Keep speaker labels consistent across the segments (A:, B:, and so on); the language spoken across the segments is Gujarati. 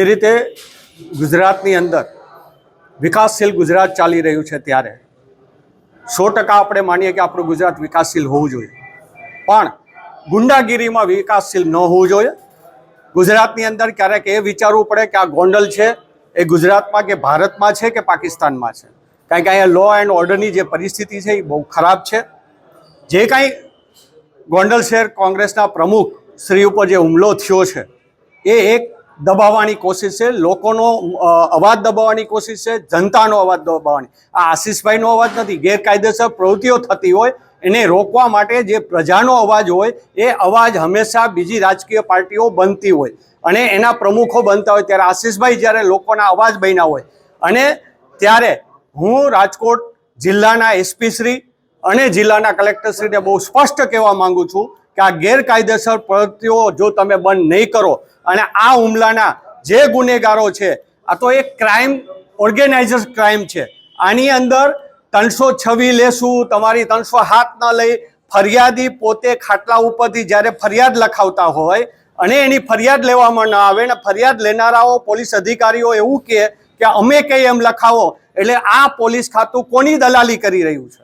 A: જે રીતે ગુજરાતની અંદર વિકાસશીલ ગુજરાત ચાલી રહ્યું છે ત્યારે સો ટકા આપણે માનીએ કે આપણું ગુજરાત વિકાસશીલ હોવું જોઈએ. પણ ગુંડાગીરીમાં વિકાસશીલ ન હોવું જોઈએ. ગુજરાતની અંદર ક્યારેક એ વિચારવું પડે કે આ ગોંડલ છે, એ ગુજરાતમાં કે ભારતમાં છે કે પાકિસ્તાનમાં છે? કારણ કે અહીંયા લો એન્ડ ઓર્ડરની જે પરિસ્થિતિ છે એ બહુ ખરાબ છે. જે કાંઈ ગોંડલ શહેર કોંગ્રેસના પ્રમુખ શ્રી ઉપર જે હુમલો થયો છે, એ એક દબાવવાની કોશિશ છે, લોકોનો અવાજ દબાવવાની કોશિશ છે, જનતાનો અવાજ દબાવવાની. આ આશીષભાઈનો અવાજ નથી, ગેરકાયદેસર પ્રવૃત્તિઓ થતી હોય, એને રોકવા માટે જે પ્રજાનો અવાજ હોય, એ અવાજ હંમેશા બીજી રાજકીય પાર્ટીઓ બનતી હોય. અને એના પ્રમુખો બનતા હોય, ત્યારે આશીષભાઈ જ્યારે લોકોના અવાજ બન્યા હોય, અને ત્યારે હું રાજકોટ જિલ્લાના એસપી શ્રી અને જિલ્લાના કલેક્ટરશ્રીને બહુ સ્પષ્ટ કહેવા માંગુ છું કે આ ગેરકાયદેસર પ્રવૃત્તિઓ જો તમે બંધ નહીં કરો અને આ હુમલાના જે ગુનેગારો છે, આ તો એક ક્રાઇમ ઓર્ગેનાઇઝર ક્રાઇમ છે. આની અંદર ત્રણસો છવી લેશું, તમારી ત્રણસો હાથ ન લઈ ફરિયાદી પોતે ખાટલા ઉપરથી જ્યારે ફરિયાદ લખાવતા હોય અને એની ફરિયાદ લેવામાં ન આવે ને ફરિયાદ લેનારાઓ, પોલીસ અધિકારીઓ એવું કે અમે કઈ એમ લખાવો, એટલે આ પોલીસ ખાતું કોની દલાલી કરી રહ્યું છે?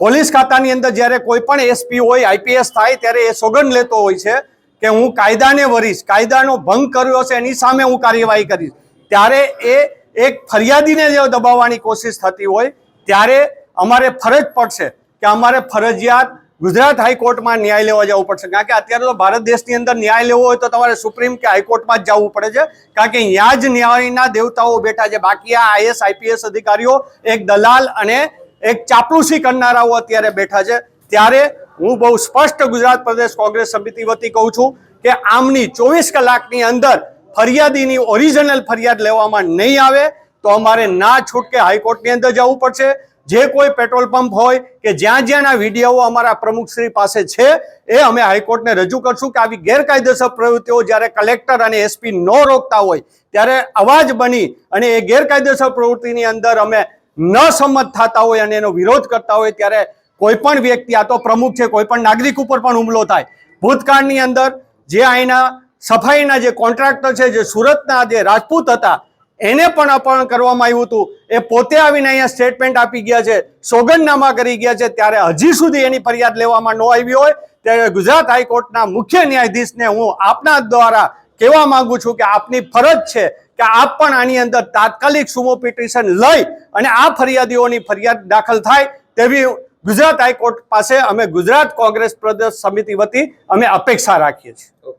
A: પોલીસ ખાતાની અંદર જ્યારે કોઈ પણ એસપી હોય, આઈપીએસ થાય, ત્યારે એ સોગંદ લેતો હોય છે કે હું કાયદાને વરીશ, કાયદાનો ભંગ કર્યો છે એની સામે હું કાર્યવાહી કરીશ. ત્યારે એ એક ફરિયાદીને જો દબાવવાની કોશિશ થતી હોય, ત્યારે અમારે ફરજ પડશે કે અમારે ફરજિયાત ગુજરાત હાઈકોર્ટમાં ન્યાય લેવા જવું પડશે. કારણ કે અત્યારે તો ભારત દેશની અંદર ન્યાય લેવો હોય તો તમારે સુપ્રીમ કે હાઈકોર્ટમાં જ જવું પડે છે. કારણ કે અહીંયા જ ન્યાયના દેવતાઓ બેઠા છે. બાકી આ આઈએસ, આઈપીએસ અધિકારીઓ એક દલાલ અને એક ચાપલુસી કરનારાઓ અત્યારે બેઠા છે. ત્યારે હું બહુ સ્પષ્ટ ગુજરાત પ્રદેશ કોંગ્રેસ સમિતિ વતી કહું છું કે આમની ચોવીસ કલાકની અંદર ફરિયાદીની ઓરિજિનલ ફરિયાદ લેવામાં નહીં આવે તો અમારે ના છૂટકે હાઈકોર્ટની અંદર જવું પડશે. જે કોઈ પેટ્રોલ પંપ હોય કે જ્યાં જ્યાંના વીડિયો અમારા પ્રમુખશ્રી પાસે છે, એ અમે હાઈકોર્ટને રજૂ કરશું કે આવી ગેરકાયદેસર પ્રવૃત્તિઓ જ્યારે કલેક્ટર અને એસપી ન રોકતા હોય, ત્યારે અવાજ બની અને એ ગેરકાયદેસર પ્રવૃત્તિની અંદર અમે ન સંમત થતા હોય અને એનો વિરોધ કરતા હોય ત્યારે કોઈ પણ વ્યક્તિ, આ તો પ્રમુખ છે, કોઈ પણ નાગરિક ઉપર પણ હુમલો થાય. ભૂતકાળની અંદર જે અહીંના સફાઈના જે કોન્ટ્રાક્ટર છે, જે સુરતના જે રાજપૂત હતા, એને પણ અપહરણ કરવામાં આવ્યું હતું. એ પોતે આવીને અહીંયા સ્ટેટમેન્ટ આપી ગયા છે, સોગંદનામા કરી ગયા છે. ત્યારે હજી સુધી એની ફરિયાદ લેવામાં ન આવી હોય. ત્યારે ગુજરાત હાઈકોર્ટના મુખ્ય ન્યાયાધીશને હું આપના દ્વારા કહેવા માંગુ છું કે આપની ફરજ છે કે આપ પણ આની અંદર તાત્કાલિક સુમો પિટિશન લઈ અને આ ફરિયાદીઓની ફરિયાદ દાખલ થાય તેવી ગુજરાત હાઈકોર્ટ પાસે અમે ગુજરાત કોંગ્રેસ પ્રદેશ સમિતિ વતી અમે અપેક્ષા રાખીએ છીએ.